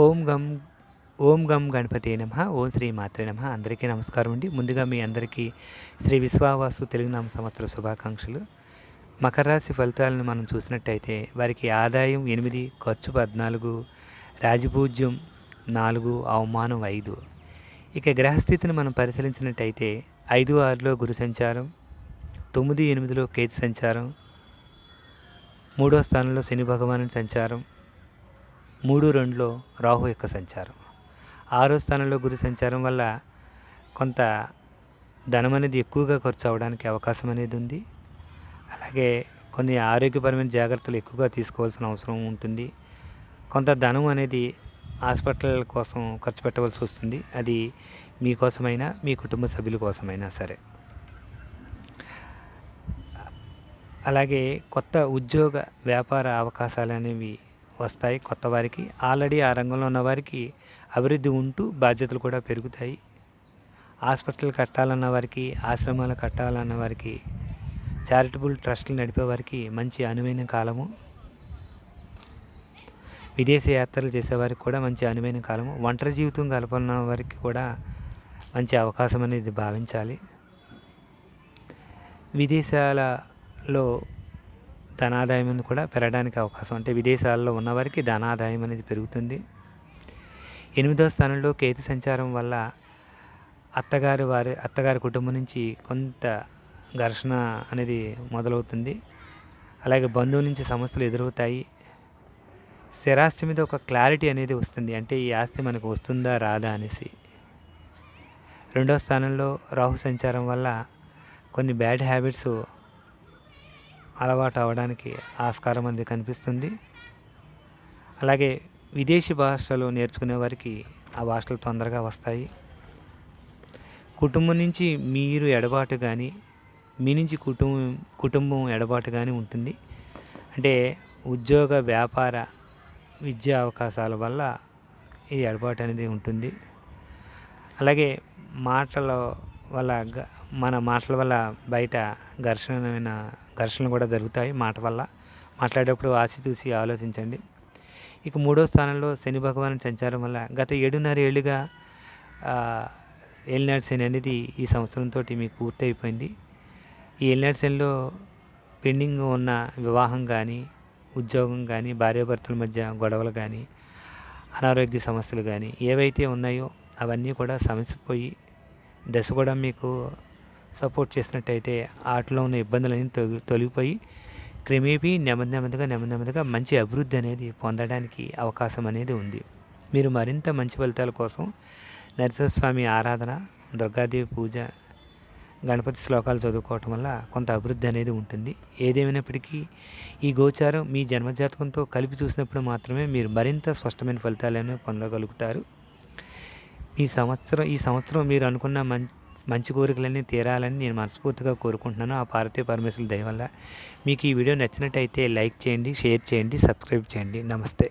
ఓం గం ఓం గం గణపతి నమ ఓం శ్రీ మాత్రే నమ. అందరికీ నమస్కారం అండి. ముందుగా మీ అందరికీ శ్రీ విశ్వావాసు తెలుగునామ సంవత్సర శుభాకాంక్షలు. మకర రాశి ఫలితాలను మనం చూసినట్టయితే వారికి ఆదాయం ఎనిమిది ఖర్చు పద్నాలుగు రాజపూజ్యం నాలుగు అవమానం ఐదు. ఇక గ్రహస్థితిని మనం పరిశీలించినట్టయితే ఐదు ఆరులో గురు సంచారం తొమ్మిది ఎనిమిదిలో కేతు సంచారం మూడో స్థానంలో శని భగవాను సంచారం మూడు రెండులో రాహు యొక్క సంచారం. ఆరో స్థానంలో గురు సంచారం వల్ల కొంత ధనం అనేది ఎక్కువగా ఖర్చు అవడానికి అవకాశం అనేది ఉంది. అలాగే కొన్ని ఆరోగ్యపరమైన జాగ్రత్తలు ఎక్కువగా తీసుకోవాల్సిన అవసరం ఉంటుంది. కొంత ధనం అనేది హాస్పిటల్ కోసం ఖర్చు పెట్టవలసి వస్తుంది. అది మీకోసమైనా మీ కుటుంబ సభ్యుల కోసమైనా సరే. అలాగే కొత్త ఉద్యోగ వ్యాపార అవకాశాలు అనేవి వస్తాయి కొత్త వారికి. ఆల్రెడీ ఆ రంగంలో ఉన్న వారికి అభివృద్ధి ఉంటూ బాధ్యతలు కూడా పెరుగుతాయి. హాస్పిటల్ కట్టాలన్న వారికి ఆశ్రమాలు కట్టాలన్న వారికి చారిటబుల్ ట్రస్టులు నడిపే వారికి మంచి అనువైన కాలము. విదేశీ యాత్రలు చేసేవారికి కూడా మంచి అనువైన కాలము. ఒంటరి జీవితం గలపన్న వారికి కూడా మంచి అవకాశం అనేది భావించాలి. విదేశాలలో ధనాదాయం అనేది కూడా పెరగడానికి అవకాశం. అంటే విదేశాల్లో ఉన్నవారికి ధనాదాయం అనేది పెరుగుతుంది. ఎనిమిదో స్థానంలో కేతు సంచారం వల్ల అత్తగారి వారి అత్తగారి కుటుంబం నుంచి కొంత ఘర్షణ అనేది మొదలవుతుంది. అలాగే బంధువుల నుంచి సమస్యలు ఎదురవుతాయి. స్థిరాస్తి మీద ఒక క్లారిటీ అనేది వస్తుంది. అంటే ఈ ఆస్తి మనకు వస్తుందా రాదా అనేసి. రెండో స్థానంలో రాహు సంచారం వల్ల కొన్ని బ్యాడ్ హ్యాబిట్స్ అలవాటు అవ్వడానికి ఆస్కారం అనేది కనిపిస్తుంది. అలాగే విదేశీ భాషలు నేర్చుకునే వారికి ఆ భాషలు తొందరగా వస్తాయి. కుటుంబం నుంచి మీరు ఎడబాటు కానీ మీ నుంచి కుటుంబం కుటుంబం ఎడబాటు కానీ ఉంటుంది. అంటే ఉద్యోగ వ్యాపార విద్యా అవకాశాల వల్ల ఈ ఎడబాటు అనేది ఉంటుంది. అలాగే మాటల వల్ల మన మాటల వల్ల బయట ఘర్షణమైన ఘర్షణలు కూడా జరుగుతాయి మాట వల్ల. మాట్లాడేటప్పుడు ఆచితూసి ఆలోచించండి. ఇక మూడో స్థానంలో శని భగవాన్ సంచారం వల్ల గత ఏడున్నర ఏళ్ళుగా ఏలినాడు శని అనేది ఈ సంవత్సరంతో మీకు పూర్తి అయిపోయింది ఈ ఏలినాడు శనిలో పెండింగ్ ఉన్న వివాహం కానీ ఉద్యోగం కానీ భార్యాభర్తల మధ్య గొడవలు కానీ అనారోగ్య సమస్యలు కానీ ఏవైతే ఉన్నాయో అవన్నీ కూడా సమసిపోయి దశ కూడా మీకు సపోర్ట్ చేసినట్టయితే ఆటలో ఉన్న ఇబ్బందులన్నీ తొలి తొలగిపోయి క్రమేపీ నెమ్మది నెమ్మదిగా నెమ్మది నెమ్మదిగా మంచి అభివృద్ధి అనేది పొందడానికి అవకాశం అనేది ఉంది. మీరు మరింత మంచి ఫలితాల కోసం నరసింహస్వామి ఆరాధన దుర్గాదేవి పూజ గణపతి శ్లోకాలు చదువుకోవటం వల్ల కొంత అభివృద్ధి అనేది ఉంటుంది. ఏదేమైనప్పటికీ ఈ గోచారం మీ జన్మజాతకంతో కలిపి చూసినప్పుడు మాత్రమే మీరు మరింత స్పష్టమైన ఫలితాలను పొందగలుగుతారు. ఈ సంవత్సరం ఈ సంవత్సరం మీరు అనుకున్న మంచి మంచి కోరికలన్నీ తీరాలని నేను మనస్ఫూర్తిగా కోరుకుంటున్నాను. ఆ పార్వతీ పరమేశ్వరుల దయ వల్ల మీకు ఈ వీడియో నచ్చినట్టయితే లైక్ చేయండి షేర్ చేయండి సబ్స్క్రైబ్ చేయండి. నమస్తే.